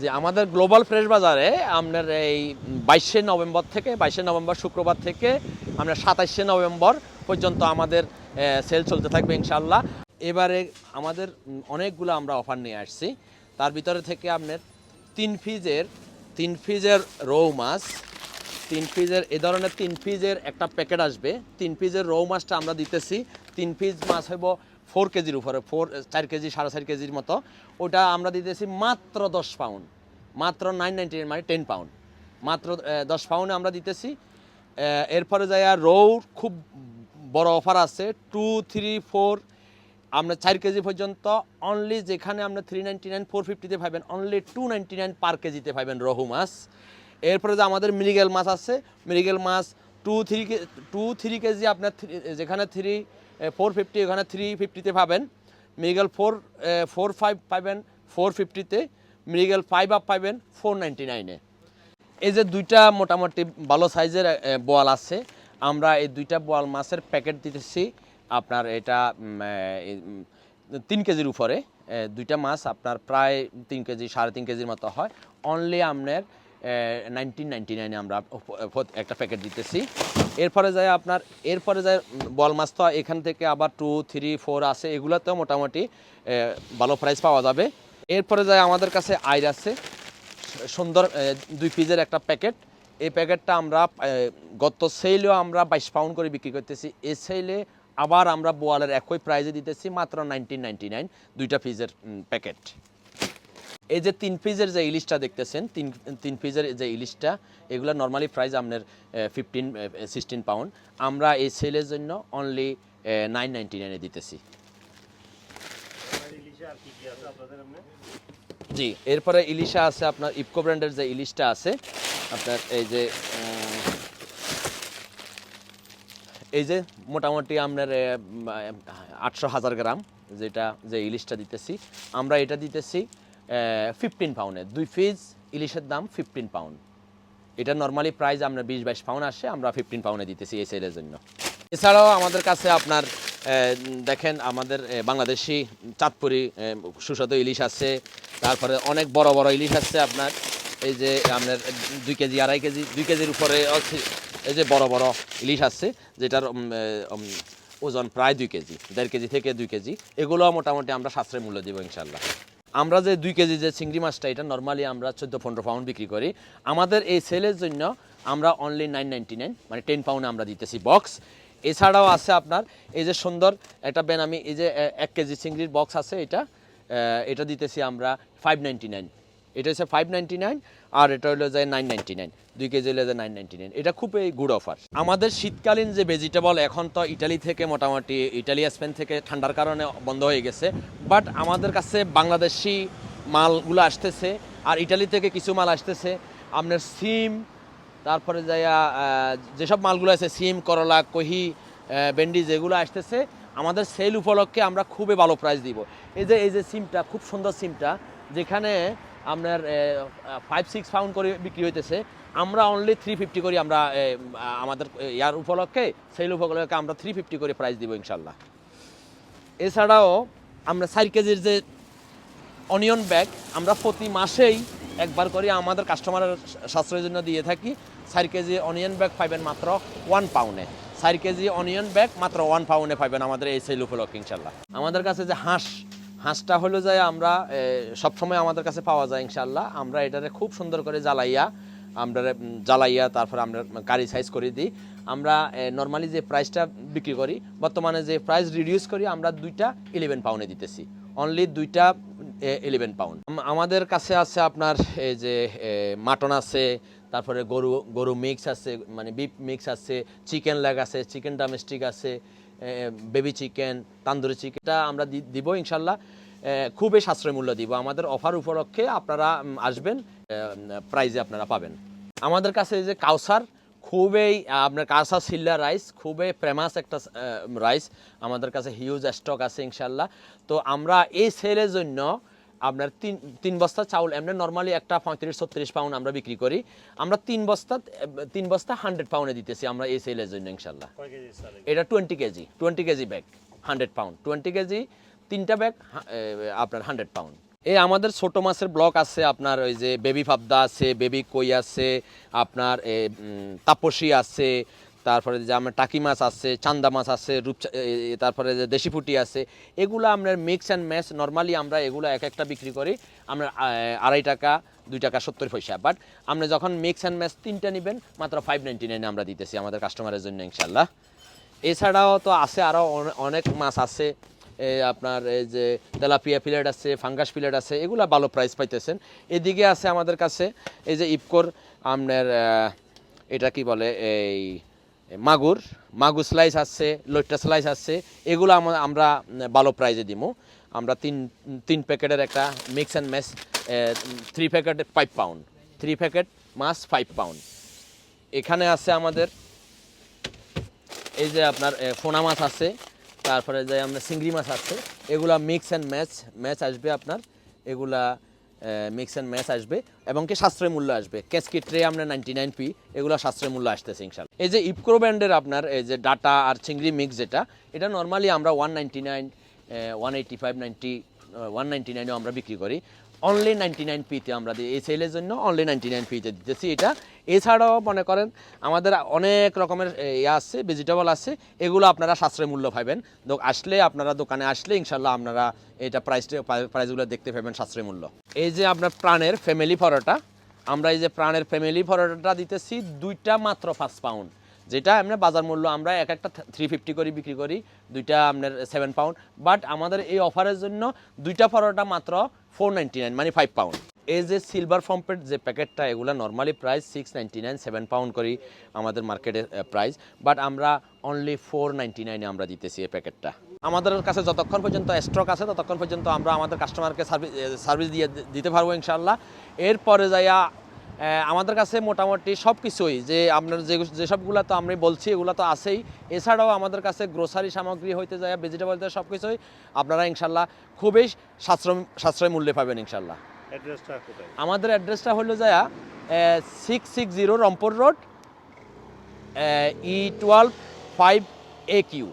যে আমাদের global fresh বাজারে আপনার এই বাইশে নভেম্বর থেকে, বাইশে নভেম্বর শুক্রবার থেকে আপনার সাতাশে নভেম্বর পর্যন্ত আমাদের সেল চলতে থাকবে ইনশাল্লাহ এবারে আমাদের অনেকগুলো আমরা অফার নিয়ে আসছি। তার ভিতরে থেকে আপনার তিন ফিজের তিন ফিজের রৌ মাছ, তিন পিসের এ ধরনের তিন পিসের একটা প্যাকেট আসবে। তিন পিসের রৌ মাছটা আমরা দিতেছি। তিন পিস মাছ হইব ফোর কেজির উপরে, ফোর, চার কেজি, সাড়ে চার কেজির মতো। ওটা আমরা দিতেছি মাত্র দশ পাউন্ড। মাত্র নাইন নাইনটি মানে টেন পাউন্ড মাত্র দশ পাউন্ডে আমরা দিতেছি। এরপরে যাই আর রৌ খুব বড় অফার আছে টু থ্রি ফোর আমরা চার কেজি পর্যন্ত অনলি যেখানে আমরা থ্রি নাইনটি নাইন ফোর ফিফটিতে পাবেন only two ninety nine per কেজিতে পাবেন রহু মাছ। এরপরে যে আমাদের মৃগেল মাছ আছে মৃগেল মাছ two three two three KG আপনার যেখানে থ্রি ফোর ফিফটি ওখানে থ্রি ফিফটিতে পাবেন। মৃগেল ফোর ফোর ফাইভ পাবেন ফোর ফিফটিতে মৃগেল ফাইভ আপ পাবেন ফোর নাইনটি নাইনে এই যে দুইটা মোটামুটি ভালো সাইজের বোয়াল আছে, আমরা এই দুইটা বোয়াল মাছের প্যাকেট দিতেছি। আপনার এটা তিন কেজির উপরে। দুইটা মাছ আপনার প্রায় তিন কেজি, সাড়ে তিন কেজির মতো হয়। অনলি আপনার নাইনটিন নাইনটি নাইনে আমরা একটা প্যাকেট দিতেছি। এরপরে যায় আপনার এরপরে যায় বল মাছ তো এখান থেকে আবার টু থ্রি ফোর আছে এগুলোতেও মোটামুটি ভালো প্রাইস পাওয়া যাবে। এরপরে যায় আমাদের কাছে আইর আছে সুন্দর দুই পিসের একটা প্যাকেট এই প্যাকেটটা আমরা এ, গত সেলেও আমরা বাইশ পাউন্ড করে বিক্রি করতেছি। এই সেলে আবার আমরা বোয়ালের একই প্রাইজে দিতেছি মাত্র নাইনটিন নাইনটি নাইন দুইটা পিসের প্যাকেট এই যে তিন পিজের যে ইলিশটা দেখতেছেন, তিন তিন পিজের যে ইলিশটা, এগুলো নর্মালি প্রাইস আপনার ফিফটিন সিক্সটিন পাউন্ড আমরা এই সেলের জন্য অনলি নাইন নাইনটি নাইনে দিতেছি। জি, এরপরে ইলিশা আছে আপনার ইফকো ব্র্যান্ডের যে ইলিশটা আছে, আপনার এই যে এই যে মোটামুটি আপনার আটশো হাজার গ্রাম যেটা, যে ইলিশটা দিতেছি। আমরা এটা দিতেছি ফিফটিন পাউন্ডে দুই পিস ইলিশের দাম ফিফটিন পাউন্ড এটা নর্মালি প্রাইস আমরা বিশ বাইশ পাউন্ড আসে, আমরা ফিফটিন পাউন্ডে দিতেছি এই সেলের জন্য। এছাড়াও আমাদের কাছে আপনার দেখেন আমাদের বাংলাদেশি চাঁদপুরি সুস্বাদু ইলিশ আছে। তারপরে অনেক বড় বড় ইলিশ আছে আপনার। এই যে আপনার দুই কেজি, আড়াই কেজি, দুই কেজির উপরে এই যে বড় বড় ইলিশ আছে, যেটার ওজন প্রায় দুই কেজি, দেড় কেজি থেকে দুই কেজি। এগুলো মোটামুটি আমরা সাশ্রয় মূল্য দিব ইনশাল্লাহ আমরা যে দুই কেজি যে চিংড়ি মাছটা, এটা নর্মালি আমরা চোদ্দ পনেরো পাউন্ড বিক্রি করি। আমাদের এই সেলের জন্য আমরা অনলি নাইন নাইনটি নাইন মানে টেন পাউন্ডে আমরা দিতেছি বক্স এছাড়াও আছে আপনার এই যে সুন্দর একটা বেনামি এই যে এক কেজি চিংড়ির বক্স আছে এটা এটা দিতেছি আমরা ফাইভ নাইনটি নাইন এটা হচ্ছে ফাইভ নাইনটি নাইন আর এটা হলো যায় নাইন নাইনটি নাইন দুই কেজি হলে যায় নাইন নাইনটি নাইন এটা খুবই গুড অফার আমাদের শীতকালীন যে ভেজিটেবল এখন তো ইটালি থেকে মোটামুটি, ইটালি, স্পেন থেকে ঠান্ডার কারণে বন্ধ হয়ে গেছে। বাট আমাদের কাছে বাংলাদেশি মালগুলো আসতেছে, আর ইটালি থেকে কিছু মাল আসতেছে। আপনার সিম, তারপরে যাইয়া যেসব মালগুলো আছে, সিম, করলা, কহি ভেন্ডি, যেগুলো আসতেছে, আমাদের সেল উপলক্ষে আমরা খুবই ভালো প্রাইস দিব। এই যে এই যে সিমটা, খুব সুন্দর সিমটা, যেখানে আপনার ফাইভ সিক্স পাউন্ড করে বিক্রি হইতেছে। আমরা অনলি থ্রি ফিফটি করি আমরা আমাদের ইয়ার উপলক্ষে সেল উপলক্ষে আমরা থ্রি ফিফটি করে প্রাইস দিব ইনশাল্লাহ। এছাড়াও আমরা চার কেজির যে অনিয়ন ব্যাগ আমরা প্রতি মাসেই একবার করে আমাদের কাস্টমারের সাশ্রয়ের জন্য দিয়ে থাকি। চার কেজি অনিয়ন ব্যাগ পাইবেন মাত্র ওয়ান পাউন্ডে চার কেজি অনিয়ন ব্যাগ মাত্র ওয়ান পাউন্ডে পাইবেন আমাদের এই সেল উপলক্ষে ইনশাল্লাহ। আমাদের কাছে যে হাঁস হাঁসটা হলো যে আমরা সবসময় আমাদের কাছে পাওয়া যায় ইনশাল্লাহ আমরা এটারে খুব সুন্দর করে জ্বালাইয়া, আমরা জ্বালাইয়া তারপরে আমরা কারি সাইজ করে দিই। আমরা নর্মালি যে প্রাইসটা বিক্রি করি, বর্তমানে যে প্রাইস রিডিউস করি, আমরা দুইটা ইলেভেন পাউন্ডে দিতেছি। অনলি দুইটা ইলেভেন পাউন্ড আমাদের কাছে আছে আপনার এই যে মাটন আছে, তারপরে গরু গরু মিক্স আছে মানে বিফ মিক্স আছে চিকেন লেগ আছে চিকেন ডোমেস্টিক আছে বেবি চিকেন তান্দুরি চিকেনটা আমরা দিব ইনশাল্লাহ। খুবই সাশ্রয় মূল্য দিব। আমাদের অফার উপলক্ষে আপনারা আসবেন প্রাইজে আপনারা পাবেন। আমাদের কাছে যে কাউসার, খুবই আপনার কাসা সিল্লা রাইস খুবই ফেমাস একটা রাইস আমাদের কাছে হিউজ স্টক আছে ইনশাল্লাহ। তো আমরা এই সেলের জন্য আপনার তিন তিন বস্তা চাউল এমনি নর্মালি একটা পঁয়ত্রিশ ছত্রিশ পাউন্ড আমরা বিক্রি করি। আমরা তিন বস্তা তিন বস্তা হান্ড্রেড পাউন্ডে দিতেছি আমরা এই সেলের জন্য ইনশাল্লাহ। এটা twenty KG twenty KG bag hundred pound twenty KG তিনটা ব্যাগ আপনার হান্ড্রেড পাউন্ড এই আমাদের ছোট মাছের ব্লক আছে আপনার ওই যে বেবি পাবদা আছে বেবি কই আছে আপনার তাপসী আছে তারপরে যে আমার টাকি মাছ আছে, চান্দা মাছ আছে রূপ তারপরে যে দেশি ফুটি আছে, এগুলো আপনার মিক্স অ্যান্ড ম্যাচ নর্মালি আমরা এগুলো এক একটা বিক্রি করি। আমরা আড়াই টাকা, দুই টাকা, সত্তর পয়সা। বাট আপনি যখন মিক্স অ্যান্ড ম্যাচ তিনটা নেবেন, মাত্র ফাইভ নাইনটি নাইনে আমরা দিতেছি আমাদের কাস্টমারের জন্য ইনশাল্লাহ এছাড়াও তো আছে আরও অনেক মাছ আছে। আপনার এই যে তেলাপিয়া ফিলেট আছে ফাঙ্গাস ফিলেট আছে, এগুলা ভালো প্রাইস পাইতেছেন। এদিকে আছে আমাদের কাছে, এই যে ইপকোর আপনার এটা কি বলে, এই মাগুর মাগুর স্লাইস আসছে লইট্টা স্লাইস আসছে এগুলো আমরা ভালো প্রাইজে দিব আমরা তিন তিন প্যাকেটের একটা mix and match three packet five pound three packet much five pound এখানে আছে আমাদের, এই যে আপনার ফোনা মাছ আছে, তারপরে যে আমরা চিংড়ি মাছ আছে, এগুলা মিক্স অ্যান্ড ম্যাচ ম্যাচ আসবে আপনার, এগুলা মিক্স অ্যান্ড ম্যাচ আসবে এবং কি সাশ্রয় মূল্য আসবে। ক্যাসকি ট্রে আপনার নাইনটি নাইন পি এগুলো সাশ্রয় মূল্য আসতেছে ইনশাল্লাহ এই যে ইপক্রো ব্র্যান্ডের আপনার, এই যে ডাটা আর চিংড়ি মিক্স যেটা, এটা নর্মালি আমরা one ninety nine one eighty five ninety one ninety নাইনেও আমরা বিক্রি করি। অনলি নাইনটি নাইন পিতে আমরা দিই, এই সেলের জন্য অনলি নাইনটি নাইন পিতে দিতেছি এটা। এছাড়াও মনে করেন, আমাদের অনেক রকমের ইয়ে আছে ভেজিটেবল আছে, এগুলো আপনারা সাশ্রয় মূল্য পাবেন আসলে আপনারা দোকানে আসলে ইনশাল্লাহ আপনারা এটা প্রাইসটা প্রাইসগুলো দেখতে পাবেন সাশ্রয় মূল্য। এই যে আপনার প্রাণের ফ্যামিলি পরোটা, আমরা এই যে প্রাণের ফ্যামিলি পরোটাটা দিতেছি দুইটা মাত্র পাঁচ পাউন্ড যেটা আপনার বাজার মূল্য আমরা এক একটা থ্রি ফিফটি করে, বিক্রি করি, দুইটা আপনার সেভেন পাউন্ড বাট আমাদের এই অফারের জন্য দুইটা পরোটা মাত্র ফোর নাইন মানে ফাইভ পাউন্ড এই যে সিলভার ফম্পের যে প্যাকেটটা, এগুলো normally price six ninety nine seven pound করি আমাদের মার্কেটের প্রাইস বাট আমরা অনলি ফোর নাইনটি নাইনে আমরা দিতেছি এই প্যাকেটটা। আমাদের কাছে যতক্ষণ পর্যন্ত স্টক আছে, ততক্ষণ পর্যন্ত আমরা আমাদের কাস্টমারকে সার্ভিস সার্ভিস দিয়ে দিতে পারব ইনশাল্লাহ এরপরে যাইয়া আমাদের কাছে মোটামুটি সব কিছুই যে আপনার যে যেসবগুলো তো আমি বলছি এগুলো তো আছেই। এছাড়াও আমাদের কাছে গ্রোসারি সামগ্রী হইতে যায় ভেজিটেবল সব কিছুই আপনারা ইনশাল্লাহ খুবই সাশ্রয় সাশ্রয় মূল্যে পাবেন ইনশাল্লাহ। আমাদের অ্যাড্রেসটা হলো যায় six six zero Romford road E twelve five A Q